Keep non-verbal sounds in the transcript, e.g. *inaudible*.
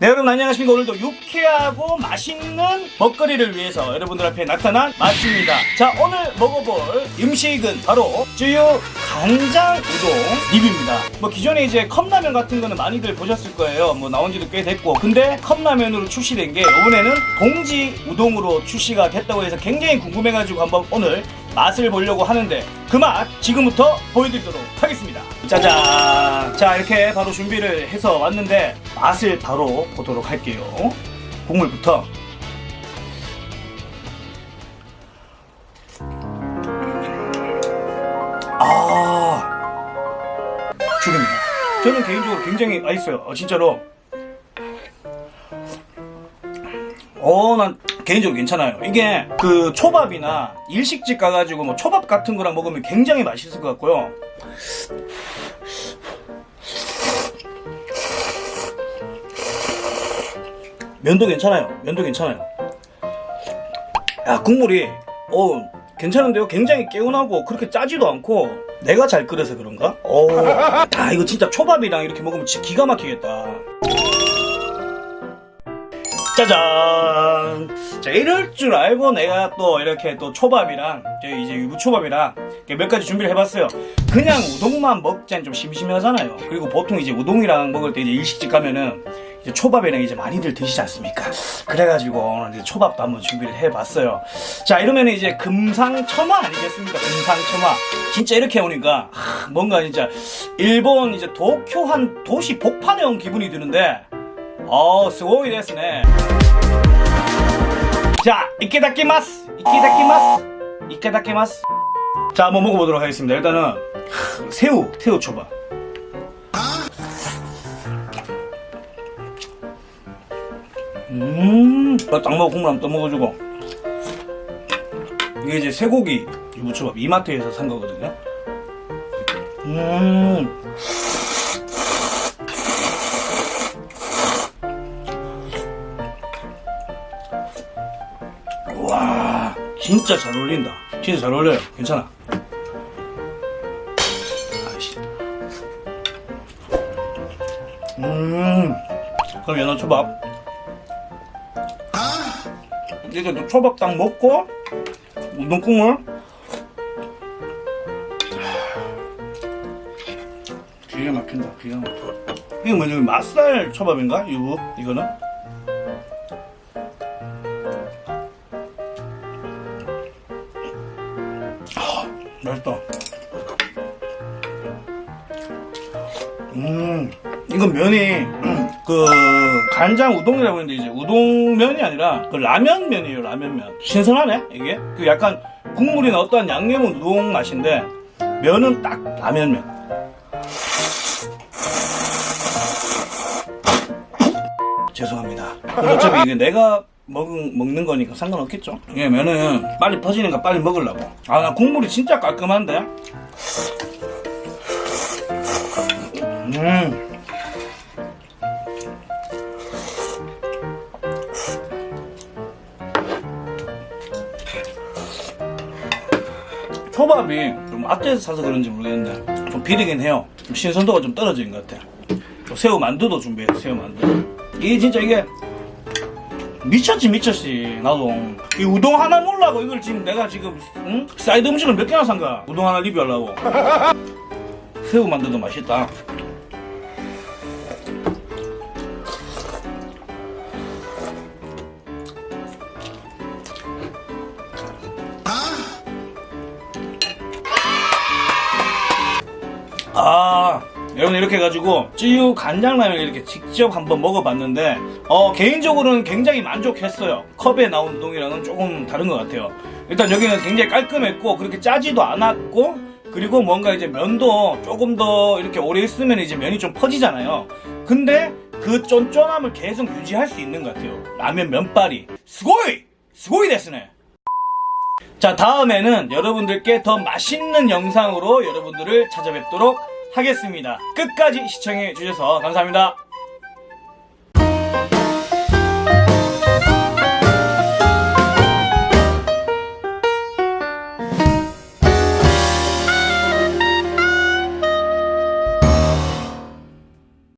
네 여러분 안녕하십니까. 오늘도 유쾌하고 맛있는 먹거리를 위해서 여러분들 앞에 나타난 맛집입니다. 자 오늘 먹어볼 음식은 바로 쯔유 간장 우동 리뷰입니다. 뭐 기존에 이제 컵라면 같은 거는 많이들 보셨을 거예요. 뭐 나온 지도 꽤 됐고. 근데 컵라면으로 출시된 게 이번에는 봉지 우동으로 출시가 됐다고 해서 굉장히 궁금해가지고 한번 오늘 맛을 보려고 하는데 그 맛 지금부터 보여드리도록 하겠습니다 짜잔. 자 이렇게 바로 준비를 해서 왔는데 맛을 바로 보도록 할게요. 국물부터. 아 죽입니다. 저는 개인적으로 굉장히 맛있어요. 어, 진짜로. 어, 난 개인적으로 괜찮아요. 이게 그 초밥이나 일식집 가가지고 뭐 초밥 같은 거랑 먹으면 굉장히 맛있을 것 같고요. 면도 괜찮아요. 면도 괜찮아요. 야, 국물이, 어, 괜찮은데요? 굉장히 개운하고 그렇게 짜지도 않고 내가 잘 끓여서 그런가? 어, 아, 이거 진짜 초밥이랑 이렇게 먹으면 진짜 기가 막히겠다. 짜잔! 자, 이럴 줄 알고 내가 또 이렇게 또 초밥이랑, 이제 유부초밥이랑 이렇게 몇 가지 준비를 해봤어요. 그냥 우동만 먹자니 좀 심심하잖아요. 그리고 보통 이제 우동이랑 먹을 때 이제 일식집 가면은 이제 초밥이랑 이제 많이들 드시지 않습니까? 그래가지고 오늘 이제 초밥도 한번 준비를 해봤어요. 자, 이러면 이제 금상첨화 아니겠습니까? 금상첨화. 진짜 이렇게 오니까, 하, 뭔가 진짜 일본 이제 도쿄 한 도시 복판에 온 기분이 드는데, 어, 스고이 데스네. 자, 이케다키마스. 이케다키마스. 이케다키마스. 자, 한번 먹어보도록 하겠습니다. 일단은 하, 새우, 새우 초밥. 음, 딱 먹어 국물 한번 떠먹어주고. 이게 이제 쇠고기 유부초밥 이마트에서 산 거거든요. 음. 진짜 잘 어울린다. 진짜 잘 어울려요. 괜찮아. 아이씨. 음. 그럼 연어 초밥. 또 초밥 딱 먹고 우동 국물 기가 막힌다. 기가 막혀. 이거 뭐냐 맛살 초밥인가? 유부? 이거는 맛있다. 음, 이건 면이, *clears throat* 그, 간장 우동이라고 하는데, 이제 우동면이 아니라, 그 라면면이에요, 라면면. 신선하네, 이게? 그 약간, 국물이나 어떠한 양념은 우동 맛인데, 면은 딱 라면면. 죄송합니다. 어차피 이게 내가 먹은, 먹는 거니까 상관없겠죠? 이게 면은 빨리 퍼지니까 빨리 먹으려고. 아, 나 국물이 진짜 깔끔한데? 음. 초밥이 좀 앞에서 사서 그런지 모르겠는데 좀 비리긴 해요. 좀 신선도가 좀 떨어지는 것 같아. 또 새우 만두도 준비했어, 새우 만두. 이게 진짜 이게 미쳤지 미쳤지 나도. 이 우동 하나 먹으려고 이걸 지금 내가 지금 응? 사이드 음식을 몇 개나 산 거야? 우동 하나 리뷰하려고. *laughs* 새우 만두도 맛있다 여러분 이렇게 해가지고 찌유 간장라면 이렇게 직접 한번 먹어봤는데 어 개인적으로는 굉장히 만족했어요. 컵에 나온 우동이랑은 조금 다른 것 같아요. 일단 여기는 굉장히 깔끔했고 그렇게 짜지도 않았고 그리고 뭔가 이제 면도 조금 더 이렇게 오래 있으면 이제 면이 좀 퍼지잖아요. 근데 그 쫀쫀함을 계속 유지할 수 있는 것 같아요. 라면 면발이. 스고이! 스고이 됐으네. 자, 다음에는 여러분들께 더 맛있는 영상으로 여러분들을 찾아뵙도록 하겠습니다. 끝까지 시청해 주셔서 감사합니다.